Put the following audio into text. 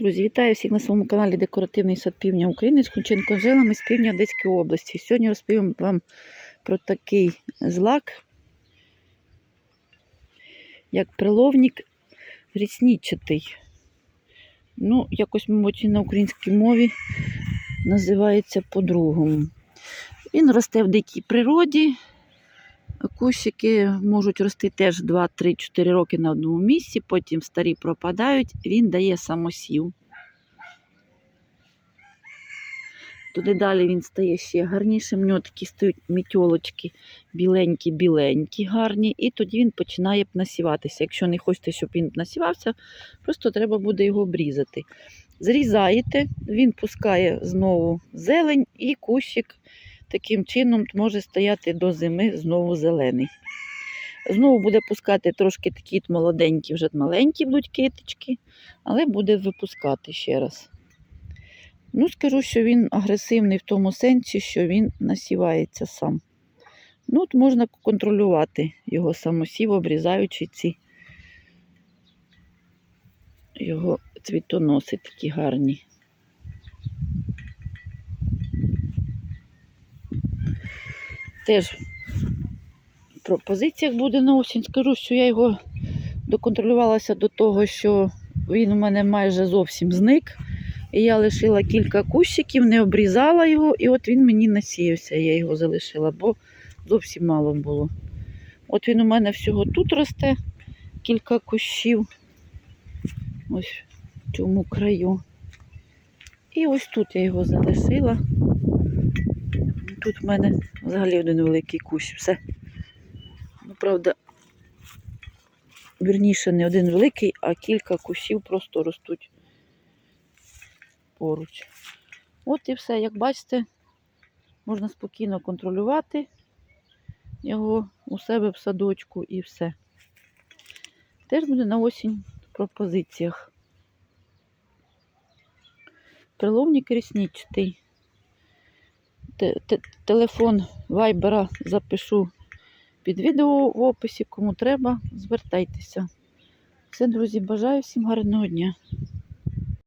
Друзі, вітаю всіх на своєму каналі Декоративний сад Півдня України з Хунченко Жилами з півдня Одеської області. Сьогодні розповім вам про такий злак, як приловник ріснічатий. Ну, якось, мабуть, на українській мові називається по-другому. Він росте в дикій природі. Кущики можуть рости теж 2-3-4 роки на одному місці, потім старі пропадають, він дає самосів. Туди далі він стає ще гарнішим. У нього такі стають мітьолочки біленькі-біленькі, гарні, і тоді він починає насіватися. Якщо не хочете, щоб він насівався, просто треба буде його обрізати. Зрізаєте, він пускає знову зелень і кущик таким чином може стояти до зими знову зелений. Знову буде пускати трошки такі молоденькі, вже маленькі будуть китички, але буде випускати ще раз. Ну, скажу, що він агресивний в тому сенсі, що він насівається сам. Ну, от можна контролювати його самосів, обрізаючи ці його цвітоноси такі гарні. Теж в пропозиціях буде на осінь. Скажу, що я його доконтролювалася до того, що він у мене майже зовсім зник. І я лишила кілька кущиків, не обрізала його, і от він мені насіявся, я його залишила, бо зовсім мало було. От він у мене всього тут росте, кілька кущів. Ось в цьому краю. І ось тут я його залишила. Тут в мене взагалі один великий кущ. Все. Ну, правда, вірніше, не один великий, а кілька кущів просто ростуть поруч. От і все. Як бачите, можна спокійно контролювати його у себе в садочку і все. Теж буде на осінь в пропозиціях. Приловник ріснічатий телефон вайбера запишу під відео в описі. Кому треба, звертайтеся. Все, друзі, бажаю всім гарного дня.